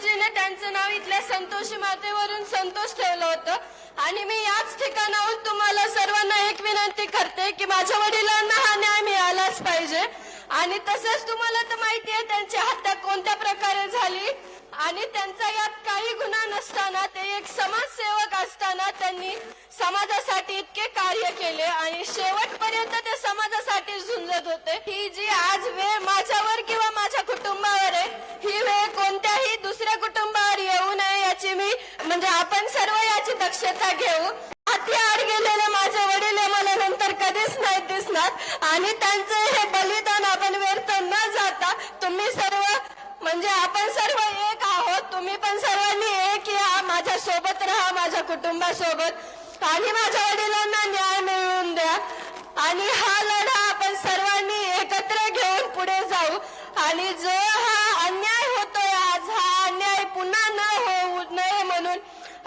गुरुजीने त्यांचं नाव इथल्या संतोषी मातेवरून संतोष ठेवलं होतं. आणि मी याच ठिकाणाहून तुम्हाला सर्वांना एक विनंती करते की माझ्या वडिलांना हा न्याय मिळालाच पाहिजे. आणि तसंच तुम्हाला तर माहिती आहे त्यांची हत्या कोणत्या प्रकारे झाली? आणि त्यांचा यात काही गुन्हा नसताना ते एक समाजसेवक असताना त्यांनी समाजासाठी इतके कार्य केले आणि शेवटपर्यंत ते समाजासाठी झुंजत होते. ही जी आज वेळ माझ्यावर किंवा दक्षता घेऊ हाती आड गेलेले माझे वडील मला नंतर कधीच नाही दिसणार. आणि त्यांचं हे बलिदान आपण व्यर्थ न जाता तुम्ही सर्व म्हणजे आपण सर्व एक आहोत तुम्ही पण सर्वांनी एक या माझ्या सोबत राहा माझ्या कुटुंबासोबत. आणि माझ्या वडिलांना न्याय मिळवून द्या. आणि हा लढा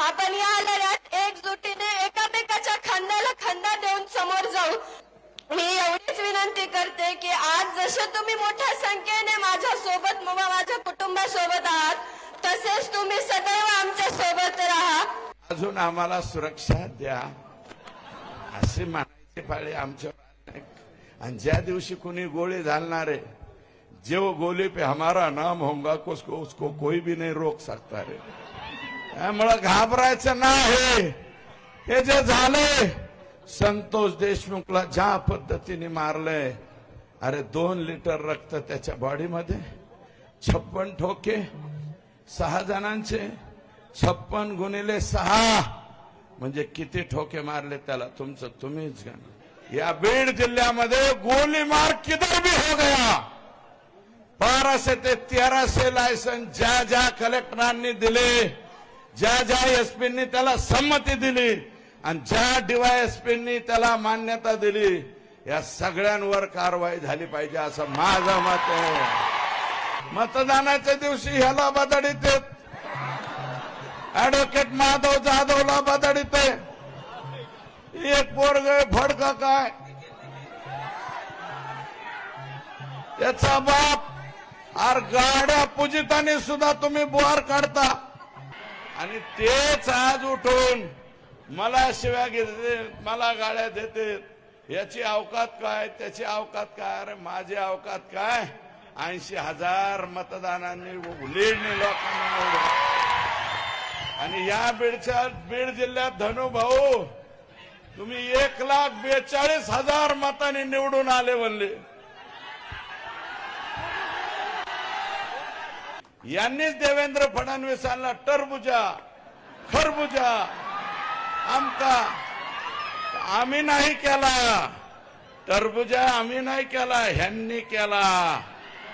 आपण या लढ्यात एकजुटीने एकामेकाच्या खांद्याला खांदा देऊन समोर जाऊ. मी एवढीच विनंती करते की आज जसे तुम्ही मोठ्या संख्येने माझ्या सोबत माझ्या कुटुंबासोबत आहात तसेच तुम्ही सदैव आमच्यासोबत राहा. अजून आम्हाला सुरक्षा द्या. असे म्हणायचे पाळे आमच्या आणि ज्या दिवशी कोणी गोळी घालणार आहे जो गोली पे हमारा नाम होगा उसको उसको कोई भी नहीं रोक सकता रे. त्यामुळं घाबरायचं नाही. हे जे झालंय संतोष देशमुखला ज्या पद्धतीने मारलंय अरे दोन लिटर रक्त त्याच्या बॉडीमध्ये छप्पन ठोके सहा जणांचे छप्पन गुणिले सहा. म्हणजे किती ठोके मारले त्याला तुमचं तुम्हीच घ्या या बीड जिल्ह्यामध्ये गोलीमार किधर भी हो गया? बाराशे ते तेराशे लायसन ज्या ज्या कलेक्टरांनी दिले ज्या ज्या एसपींनी त्याला संमती दिली आणि ज्या डीवायएसपींनी त्याला मान्यता दिली या सगळ्यांवर कारवाई झाली पाहिजे असं माझं मत आहे. मतदानाच्या दिवशी ह्याला बदडीत आहेत. ऍडव्होकेट माधव जाधवला बदडीत एक पोरग फडका काय? त्याचा बाप आर गाड्या पूजिताने सुद्धा तुम्ही बुहार काढता. आणि तेच आज उठून मला शिव्या घेते मला गाड्या देते. याची अवकात काय त्याची अवकात काय? अरे माझी अवकात काय? ऐंशी हजार मतदानांनी लीडने लोकांना निवडून. आणि या बीडच्या बीड जिल्ह्यात धनुभाऊ तुम्ही एक लाख बेचाळीस हजार मतांनी निवडून आले म्हणले. यांनीच देवेंद्र फडणवीसांना टरबुजा खरबुजा आमका. आम्ही नाही केला. टरबुजा आम्ही नाही केला ह्यांनी केला.